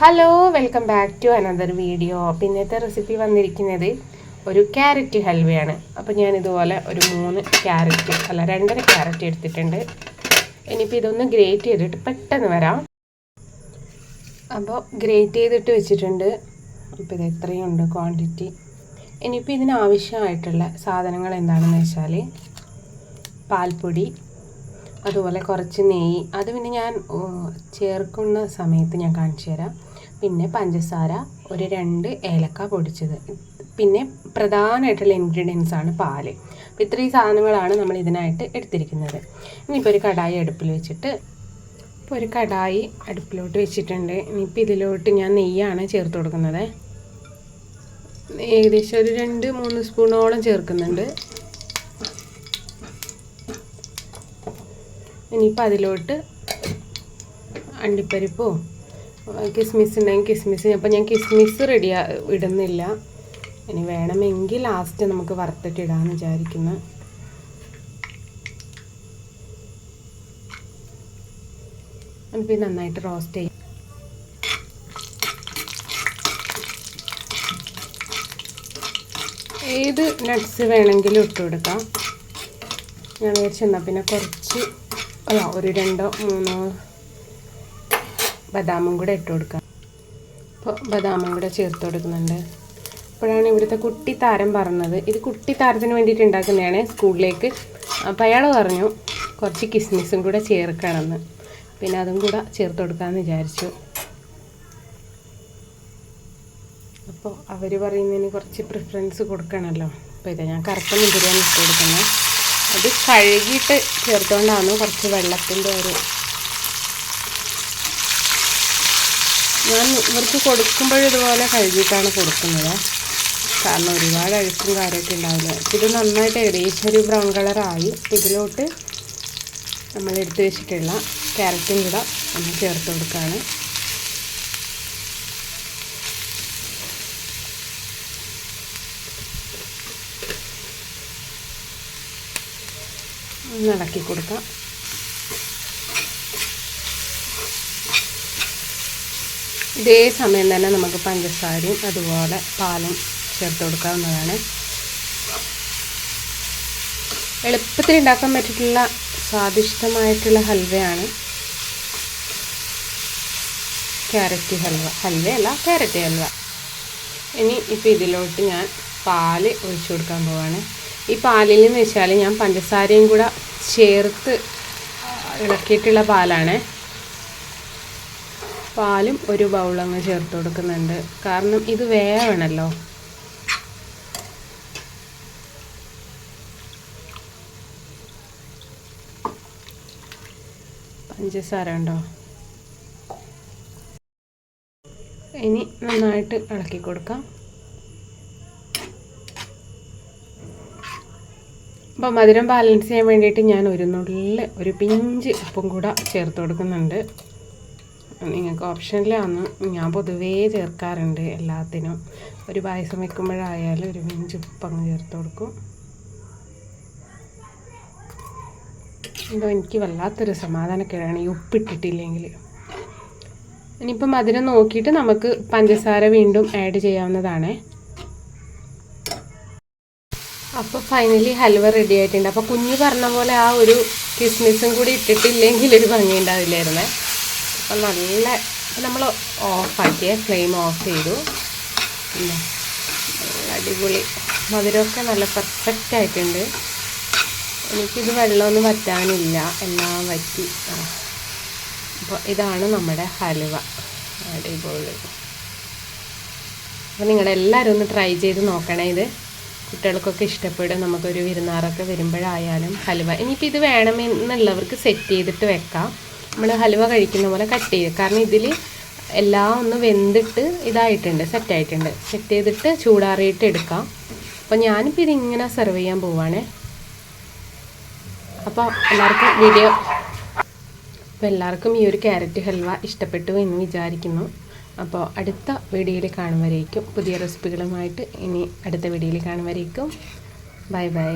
Hello welcome back to another video അപ്പോൾ ഇന്നത്തെ recipe വന്നിരിക്കുന്നത് ഒരു ക്യാരറ്റ് ഹൽവയാണ്. അപ്പോൾ ഞാൻ ഇതുപോലെ ഒരു മൂന്ന് ക്യാരറ്റ് അല്ല രണ്ടര ക്യാരറ്റ് എടുത്തിട്ടുണ്ട്. ഇനിയിപ്പോൾ ഇതൊന്ന് ഗ്രേറ്റ് ചെയ്തിട്ട് പെട്ടെന്ന് വരാം. അപ്പോൾ ഗ്രേറ്റ് ചെയ്തിട്ട് വെച്ചിട്ടുണ്ട്. അപ്പോൾ ഇത് എത്രയും ഉണ്ട് ക്വാണ്ടിറ്റി ഇനിയിപ്പോൾ ഇതിനാവശ്യമായിട്ടുള്ള സാധനങ്ങൾ എന്താണെന്ന് വെച്ചാൽ പാൽപ്പൊടി അതുപോലെ കുറച്ച് നെയ്യ്. അത് പിന്നെ ഞാൻ ചേർക്കുന്ന സമയത്ത് ഞാൻ കാണിച്ചു തരാം. പിന്നെ പഞ്ചസാര ഒരു രണ്ട് ഏലക്ക പൊടിച്ചത്. പിന്നെ പ്രധാനമായിട്ടുള്ള ഇൻഗ്രീഡിയൻസ് ആണ് പാൽ. അപ്പോൾ ഇത്രയും സാധനങ്ങളാണ് നമ്മൾ ഇതിനായിട്ട് എടുത്തിരിക്കുന്നത്. ഇനിയിപ്പോൾ ഒരു കടായി അടുപ്പിൽ വെച്ചിട്ട് ഇപ്പോൾ ഒരു കടായി അടുപ്പിലോട്ട് വെച്ചിട്ടുണ്ട്. ഇനിയിപ്പോൾ ഇതിലോട്ട് ഞാൻ നെയ്യാണ് ചേർത്ത് കൊടുക്കുന്നത്. ഏകദേശം ഒരു രണ്ട് മൂന്ന് സ്പൂണോളം ചേർക്കുന്നുണ്ട്. ഇനിയിപ്പോൾ അതിലോട്ട് അണ്ടിപ്പരിപ്പോ കിസ്മിസ് ഉണ്ടെങ്കിൽ കിസ്മിസ്. അപ്പോൾ ഞാൻ കിസ്മിസ് റെഡി ഇടുന്നില്ല. ഇനി വേണമെങ്കിൽ ലാസ്റ്റ് നമുക്ക് വറുത്തിട്ടിടാന്ന് വിചാരിക്കുന്നു. എന്നിട്ട് നന്നായിട്ട് റോസ്റ്റ് ചെയ്യും. ഏത് നട്ട്സ് വേണമെങ്കിലും ഇട്ട് കൊടുക്കാം ഞാൻ വിചാരിച്ചെന്നാൽ പിന്നെ കുറച്ച് അല്ല ഒരു രണ്ടോ മൂന്നോ ബദാമും കൂടെ ഇട്ട് കൊടുക്കാം. അപ്പോൾ ബദാമും കൂടെ ചേർത്ത് കൊടുക്കുന്നുണ്ട്. അപ്പോഴാണ് ഇവിടുത്തെ കുട്ടി താരം പറഞ്ഞത്. ഇത് കുട്ടി താരത്തിന് വേണ്ടിയിട്ട് ഉണ്ടാക്കുന്നതാണ് സ്കൂളിലേക്ക്. അപ്പോൾ അയാൾ പറഞ്ഞു കുറച്ച് കിസ്മിസും കൂടെ ചേർക്കണമെന്ന്. പിന്നെ അതും കൂടെ ചേർത്ത് കൊടുക്കാമെന്ന് വിചാരിച്ചു. അപ്പോൾ അവർ പറയുന്നതിന് കുറച്ച് പ്രിഫറൻസ് കൊടുക്കണമല്ലോ അപ്പോൾ ഇതാ ഞാൻ കറുത്ത മുന്തിരിയാണ് ഇട്ട് കൊടുക്കുന്നത്. അത് കഴുകിയിട്ട് ചേർത്തുകൊണ്ടാണ് കുറച്ച് വെള്ളത്തിന്റെ ഒരു ഞാൻ ഇവർക്ക് കൊടുക്കുമ്പോഴും ഇതുപോലെ കഴുകിയിട്ടാണ് കൊടുക്കുന്നത്. കാരണം ഒരുപാട് അഴുക്കും കാര്യമൊക്കെ ഉണ്ടാവില്ല. ഇത് നന്നായിട്ട് ഏകദേശം ഒരു ബ്രൗൺ കളറായി. ഇതിലോട്ട് നമ്മൾ എടുത്തു വെച്ചിട്ടുള്ള ക്യാരറ്റും കൂടെ ഒന്ന് ചേർത്ത് കൊടുക്കുകയാണ്. ഒന്ന് ഇളക്കി കൊടുക്കാം. ഇതേ സമയം തന്നെ നമുക്ക് പഞ്ചസാരയും അതുപോലെ പാലും ചേർത്ത് കൊടുക്കാവുന്നതാണ്. എളുപ്പത്തിൽ ഉണ്ടാക്കാൻ പറ്റിയിട്ടുള്ള സ്വാദിഷ്ടമായിട്ടുള്ള ഹൽവയാണ് ക്യാരറ്റ് ഹൽവ. ഹൽവയല്ല ക്യാരറ്റ് ഹൽവ. ഇനി ഇപ്പോൾ ഇതിലോട്ട് ഞാൻ പാൽ ഒഴിച്ചു കൊടുക്കാൻ പോവാണ്. ഈ പാലിൽ എന്ന് വെച്ചാൽ ഞാൻ പഞ്ചസാരയും കൂടെ ചേർത്ത് ഇളക്കിയിട്ടുള്ള പാലാണ്. പാലും ഒരു ബൗളങ്ങ് ചേർത്ത് കൊടുക്കുന്നുണ്ട്. കാരണം ഇത് വേവണല്ലോ. പഞ്ചസാര ഉണ്ടോ? ഇനി നന്നായിട്ട് ഇളക്കി കൊടുക്കാം. അപ്പോൾ മധുരം ബാലൻസ് ചെയ്യാൻ വേണ്ടിയിട്ട് ഞാൻ ഒരു നുള്ളിൽ ഒരു പിഞ്ച് ഉപ്പും കൂടെ ചേർത്ത് കൊടുക്കുന്നുണ്ട്. നിങ്ങൾക്ക് ഓപ്ഷനിലാണ് ഞാൻ പൊതുവേ ചേർക്കാറുണ്ട് എല്ലാത്തിനും. ഒരു പായസം വെക്കുമ്പോഴായാലും ഒരു പിഞ്ച് ഉപ്പങ്ങ് ചേർത്ത് കൊടുക്കും. എന്തോ എനിക്ക് വല്ലാത്തൊരു സമാധാനക്കേടാണ് ഈ ഉപ്പിട്ടിട്ടില്ലെങ്കിൽ ഇനിയിപ്പോൾ മധുരം നോക്കിയിട്ട് നമുക്ക് പഞ്ചസാര വീണ്ടും ആഡ് ചെയ്യാവുന്നതാണ്. അപ്പോൾ ഫൈനലി ഹൽവ റെഡി ആയിട്ടുണ്ട്. അപ്പോൾ കുഞ്ഞ് പറഞ്ഞ പോലെ ആ ഒരു കിസ്മിസും കൂടി ഇട്ടിട്ടില്ലെങ്കിൽ ഒരു ഭംഗി ഉണ്ടാവില്ലായിരുന്നേ. അപ്പം നല്ല നമ്മൾ ഓഫാക്കിയ ഫ്ലെയിം ഓഫ് ചെയ്തു. നല്ല അടിപൊളി മധുരമൊക്കെ നല്ല പെർഫെക്റ്റ് ആയിട്ടുണ്ട്. എനിക്കിത് വെള്ളമൊന്നും വറ്റാനില്ല. എല്ലാം വറ്റി അപ്പോൾ ഇതാണ് നമ്മുടെ ഹലുവ അടിപൊളി. അപ്പോൾ നിങ്ങളെല്ലാവരും ഒന്ന് ട്രൈ ചെയ്ത് നോക്കണേ ഇത്. കുട്ടികൾക്കൊക്കെ ഇഷ്ടപ്പെടും. നമുക്കൊരു വിരുന്നാറൊക്കെ വരുമ്പോഴായാലും ഹലുവ ഇനിയിപ്പോൾ ഇത് വേണമെന്നുള്ളവർക്ക് സെറ്റ് ചെയ്തിട്ട് വെക്കാം. നമ്മൾ ഹലുവ കഴിക്കുന്ന പോലെ കട്ട് ചെയ്യുക കാരണം ഇതിൽ എല്ലാം ഒന്ന് വെന്തിട്ട് ഇതായിട്ടുണ്ട് സെറ്റായിട്ടുണ്ട് സെറ്റ് ചെയ്തിട്ട് ചൂടാറിയിട്ട് എടുക്കാം. അപ്പോൾ ഞാനിപ്പോൾ ഇതിങ്ങനെ സെർവ് ചെയ്യാൻ പോവാണ്. അപ്പോൾ എല്ലാവർക്കും വീഡിയോ അപ്പോൾ എല്ലാവർക്കും ഈ ഒരു ക്യാരറ്റ് ഹൽവ ഇഷ്ടപ്പെട്ടു എന്ന് വിചാരിക്കുന്നു. അപ്പോൾ അടുത്ത വീഡിയോയിൽ കാണുമ്പോഴേക്കും പുതിയ റെസിപ്പികളുമായിട്ട് ഇനി അടുത്ത വീഡിയോയിൽ കാണുമ്പോഴേക്കും ബൈ ബൈ.